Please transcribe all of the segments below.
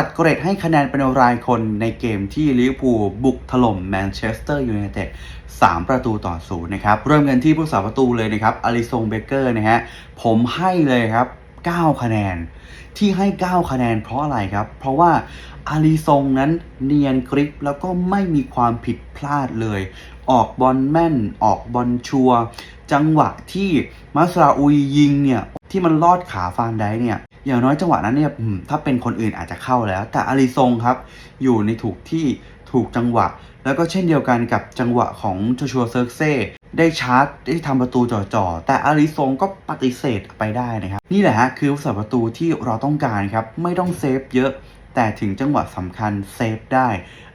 ตัดเกรดให้คะแนนเป็นรายคนในเกมที่ลิเวอร์พูลบุกถล่มแมนเชสเตอร์ยูไนเต็ด3 ประตูต่อศูนย์นะครับ เริ่มกันที่ผู้สาประตูเลยนะครับอลิซงเบเกอร์นะฮะผมให้เลยครับ 9 คะแนน ที่ให้ 9 คะแนนเพราะอะไรครับ เพราะว่าอาลีซงนั้นเนียนกริปแล้วก็ไม่มีความผิดพลาดเลย ออกบอลแม่น ออกบอลชัวร์จังหวะที่มาสราอุยยิงเนี่ย ที่มันลอดขาฟานไดค์เนี่ย อย่างน้อยจังหวะนั้นเนี่ยถ้าเป็นคนอื่นอาจจะเข้าแล้ว แต่อาลีซงครับ อยู่ในถูกที่ถูกจังหวะ แล้วก็เช่นเดียวกันกับจังหวะของโจชัวเซิร์กเซได้ชาร์จได้ทำประตูจ่อๆ แต่อาริซงก็ปฏิเสธไปได้นะครับ นี่แหละฮะคือผู้สาประตูที่เราต้องการครับ ไม่ต้องเซฟเยอะ แต่ถึงจังหวะสำคัญเซฟได้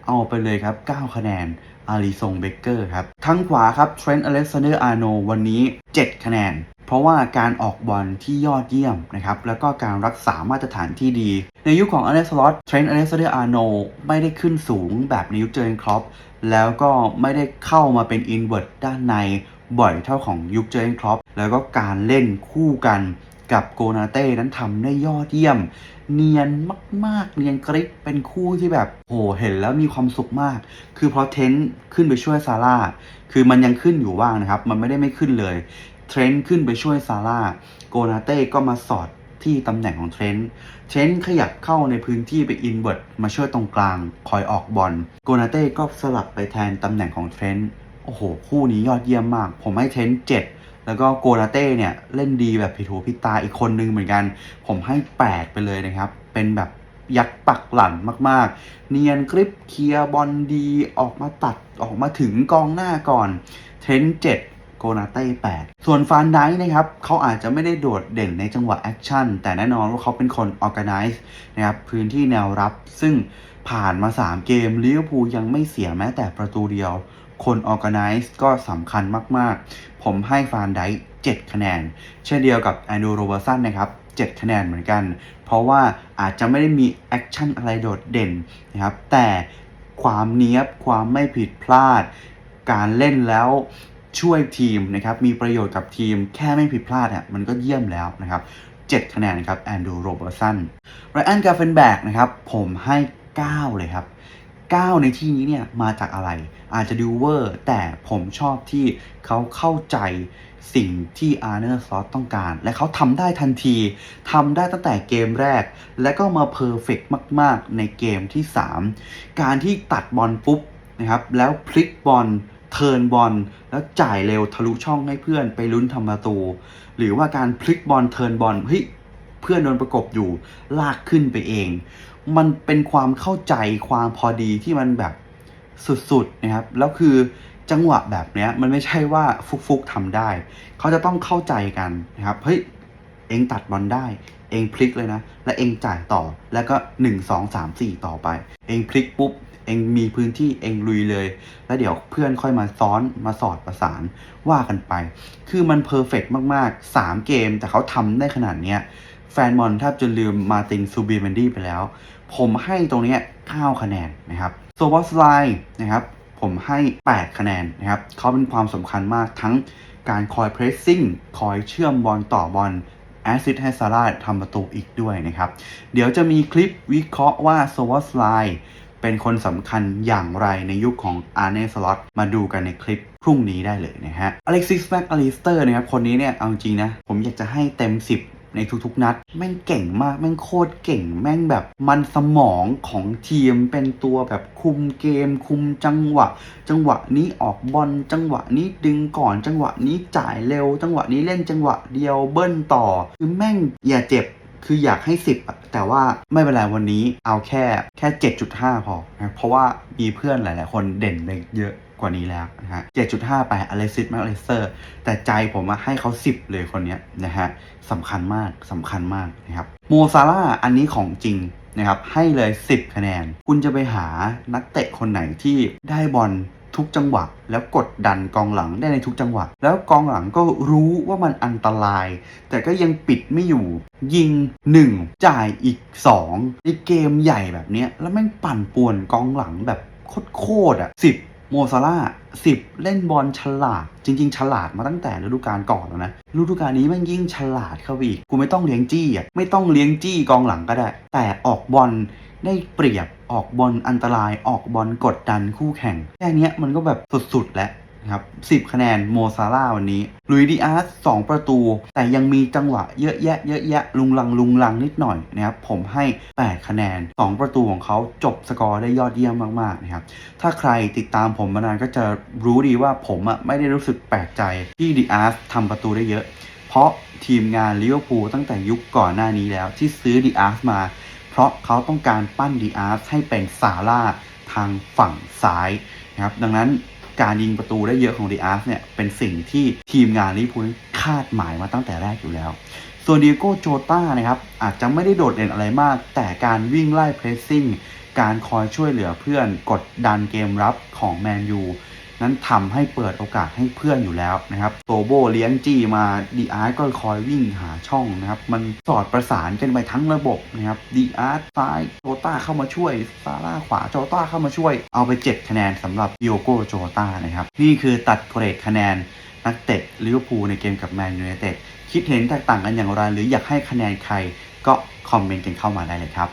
เอาไปเลยครับ 9 คะแนนอาริซงเบเกอร์ครับทางขวาครับเทรนต์อเล็กซานเดอร์อาร์โนวันนี้ 7 คะแนน ราะว่าการออกบอลที่ยอดเยี่ยมนะครับแล้วก็การรักษามาตรฐานที่ดี ในยุคของอเล็กซ์ลอตเทรนต์อเล็กซานเดอร์อาร์โนไม่ได้ขึ้นสูงแบบในยุคเจอร์เกนครอปแล้วก็ไม่ได้เข้ามาเป็นอินเวอร์ตด้านในบ่อยเท่าของยุคเจอร์เกนครอปแล้วก็การเล่นคู่กันกับโกนาเต้นั้นทำได้ยอดเยี่ยม เนียนมาก ๆ เนียนกริปเป็นคู่ที่แบบโหเห็นแล้วมีความสุขมาก คือพอเทนต์ขึ้นไปช่วยซาร่าคือมันยังขึ้นอยู่ว่างนะครับ มันไม่ได้ไม่ขึ้นเลย เทรนต์ขึ้นไปช่วยซาร่าโกนาเต้ก็มาสอดที่ตำแหน่งของเทรนต์เทรนต์ขยับเข้าในพื้นที่ไปอินเวิร์ตมาช่วยตรงกลาง คอยออกบอลโกนาเต้ก็สลับไปแทนตำแหน่งของเทรนต์โอ้โห คู่นี้ยอดเยี่ยมมาก ผมให้เทรนต์เจ็ดแล้วก็โกนาเต้เนี่ย เล่นดีแบบผิดหูผิดตาอีกคนนึงเหมือนกัน ผมให้ 8 ไปเลยนะครับ เป็นแบบยักษ์ปักหลั่นมาก ๆ เนียนกริปเคลียร์บอลดีออกมาตัดออกมาถึงกองหน้าก่อน เทรนต์เจ็ด โกนาเต้8ส่วนฟานไดนะครับเขาอาจจะไม่ได้โดดเด่นในจังหวะแอคชั่น แต่แน่นอนว่าเขาเป็นคนออ g a แก z e นะครับพื้นที่แนวรับ ซึ่งผ่านมา 3 เกมลิเวอร์พูลยังไม่เสียแม้แต่ประตูเดียว คนออ g a แก z e ก็สำคัญมากๆ ผมให้ฟานไดค์7คะแนน เช่นเดียวกับแอนดูโรเบอร์สันนะครับ7คะแนนเหมือนกัน เพราะว่าอาจจะไม่ได้มีแอคชั่นอะไรโดดเด่นนะครับแต่ความเนี้ยบความไม่ผิดพลาด การเล่นแล้ว ช่วยทีมนะครับมีประโยชน์กับทีมแค่ไม่ผิดพลาดเนี่ยมันก็เยี่ยมแล้วนะครับ7คะแนนครับแอนดูโรเบอร์สันไรอันกาเฟนแบกนะครับผมให้ 9 เลยครับ 9 ในที่นี้เนี่ยมาจากอะไร อาจจะดูเวอร์ แต่ผมชอบที่เขาเข้าใจสิ่งที่อาร์เนอร์ซอสต้องการ และเขาทำได้ทันทีทำได้ตั้งแต่เกมแรก และก็มาเพอร์เฟกมาก ๆ ในเกมที่ 3 การที่ตัดบอลปุ๊บนะครับแล้วพลิกบอล เทิร์นบอลแล้วจ่ายเร็วทะลุช่องให้เพื่อนไปลุ้นทำประตู หรือว่าการพลิกบอลเทิร์นบอลเฮ้ยเพื่อนโดนประกบอยู่ลากขึ้นไปเอง มันเป็นความเข้าใจความพอดีที่มันแบบสุดๆนะครับแล้วคือจังหวะแบบเนี้ยมันไม่ใช่ว่าฟุกๆทำได้ เขาจะต้องเข้าใจกันนะครับเฮ้ยเองตัดบอลได้ เองพลิกเลยนะ และเองจ่ายต่อแล้วก็ 1 2 3 4 ต่อไป เองพลิกปุ๊บ เองมีพื้นที่เองลุยเลย แล้วเดี๋ยวเพื่อนค่อยมาซ้อนมาสอดประสานว่ากันไป คือมันเพอร์เฟกมากๆ 3 เกมแต่เขาทำได้ขนาดเนี้ยแฟนบอลแทบจะลืมมาตินซูบีเมนดี้ไปแล้ว ผมให้ตรงนี้9คะแนนนะครับโซบอสไลนะครับผมให้ 8 คะแนนนะครับเขาเป็นความสำคัญมากทั้งการคอยเพรสซิ่งคอยเชื่อมบอลต่อบอลแอซิดให้ซาร่าทำประตูอีกด้วยนะครับ เดี๋ยวจะมีคลิปวิเคราะห์ว่าโซวอสไล เป็นคนสำคัญอย่างไรในยุคของอาร์เนสล็อตมาดูกันในคลิปพรุ่งนี้ได้เลยนะฮะอเล็กซิสแม็กอลิสเตอร์นะครับคนนี้เนี่ยเอาจริงนะ ผมอยากจะให้เต็ม 10ในทุกๆนัด แม่งเก่งมาก แม่งโคตรเก่ง แม่งแบบมันสมองของทีมเป็นตัวแบบคุมเกม คุมจังหวะ จังหวะนี้ออกบอลจังหวะนี้ดึงก่อนจังหวะนี้จ่ายเร็ว จังหวะนี้เล่นจังหวะเดียวเบิ้ลต่อคือแม่งอย่าเจ็บ คืออยากให้ 10 แต่ว่าไม่เป็นไรวันนี้เอาแค่แค่ 7.5 พอนะเพราะว่ามีเพื่อนหลาย ๆ คนเด่นไปเยอะกว่านี้แล้วนะฮะ 7.5 ไปอเลซิสแมคเลสเตอร์ แต่ใจผมอะให้เขา 10 เลยคนนี้นะฮะสำคัญมากสำคัญมากนะครับโมซาร่าอันนี้ของจริงนะครับให้เลย 10 คะแนน คุณจะไปหานักเตะคนไหนที่ได้บอล ทุกจังหวะ แล้วกดดันกองหลังได้ในทุกจังหวะ แล้วกองหลังก็รู้ว่ามันอันตราย แต่ก็ยังปิดไม่อยู่ ยิง 1 จ่ายอีก 2 ในเกมใหญ่แบบนี้แล้วแม่งปั่นป่วนกองหลังแบบโคตรๆอะ10 โมซาร่าสิบเล่นบอลฉลาด จริง ๆ ฉลาดมาตั้งแต่ฤดูกาลก่อนแล้วนะฤดูกาลนี้มันยิ่งฉลาดเข้าไปอีกกูไม่ต้องเลี้ยงจี้อะไม่ต้องเลี้ยงจี้กองหลังก็ได้ แต่ออกบอลได้เปรียบออกบอลอันตรายออกบอลกดดันคู่แข่งแค่นี้มันก็แบบสุดๆแล้ว นะครับ10 คะแนนโมซาร่าวันนี้ลุยดิอาร์ส2ประตู แต่ยังมีจังหวะเยอะแยะเยอะแยะลุงลังลุงลังนิดหน่อยนะครับผมให้ 8 คะแนน 2 ประตูของเขาจบสกอร์ได้ยอดเยี่ยมมากๆนะครับถ้าใครติดตามผมมานานก็จะรู้ดีว่าผมอะไม่ได้รู้สึกแปลกใจที่ดิอาร์สทำประตูได้เยอะ เพราะทีมงานลิเวอร์พูลตั้งแต่ยุคก่อนหน้านี้แล้วที่ซื้อดิอาร์สมา เพราะเขาต้องการปั้นดิอาร์สให้เป็นซาร่าทางฝั่งซ้ายนะครับดังนั้น การยิงประตูได้เยอะของดีอาร์สเนี่ยเป็นสิ่งที่ทีมงานลิพูลคาดหมายมาตั้งแต่แรกอยู่แล้ว ส่วนดีโก้โจต้านะครับอาจจะไม่ได้โดดเด่นอะไรมาก แต่การวิ่งไล่เพรสซิ่งการคอยช่วยเหลือเพื่อนกดดันเกมรับของแมนยู นั้นทำให้เปิดโอกาสให้เพื่อนอยู่แล้วนะครับโตโบเลี้ยงจี้มาดีอาร์ก็คอยวิ่งหาช่องนะครับ มันสอดประสานกันไปทั้งระบบนะครับดีอาร์ซ้ายโจต้าเข้ามาช่วยซาร่าขวาโจต้าเข้ามาช่วย เอาไป 7 คะแนนสำหรับดิโอโกโจต้านะครับ นี่คือตัดเกรดคะแนนนักเตะลิเวอร์พูลในเกมกับแมนยูไนเต็ดคิดเห็นแตกต่างกันอย่างไร หรืออยากให้คะแนนใครก็คอมเมนต์กันเข้ามาได้เลยครับ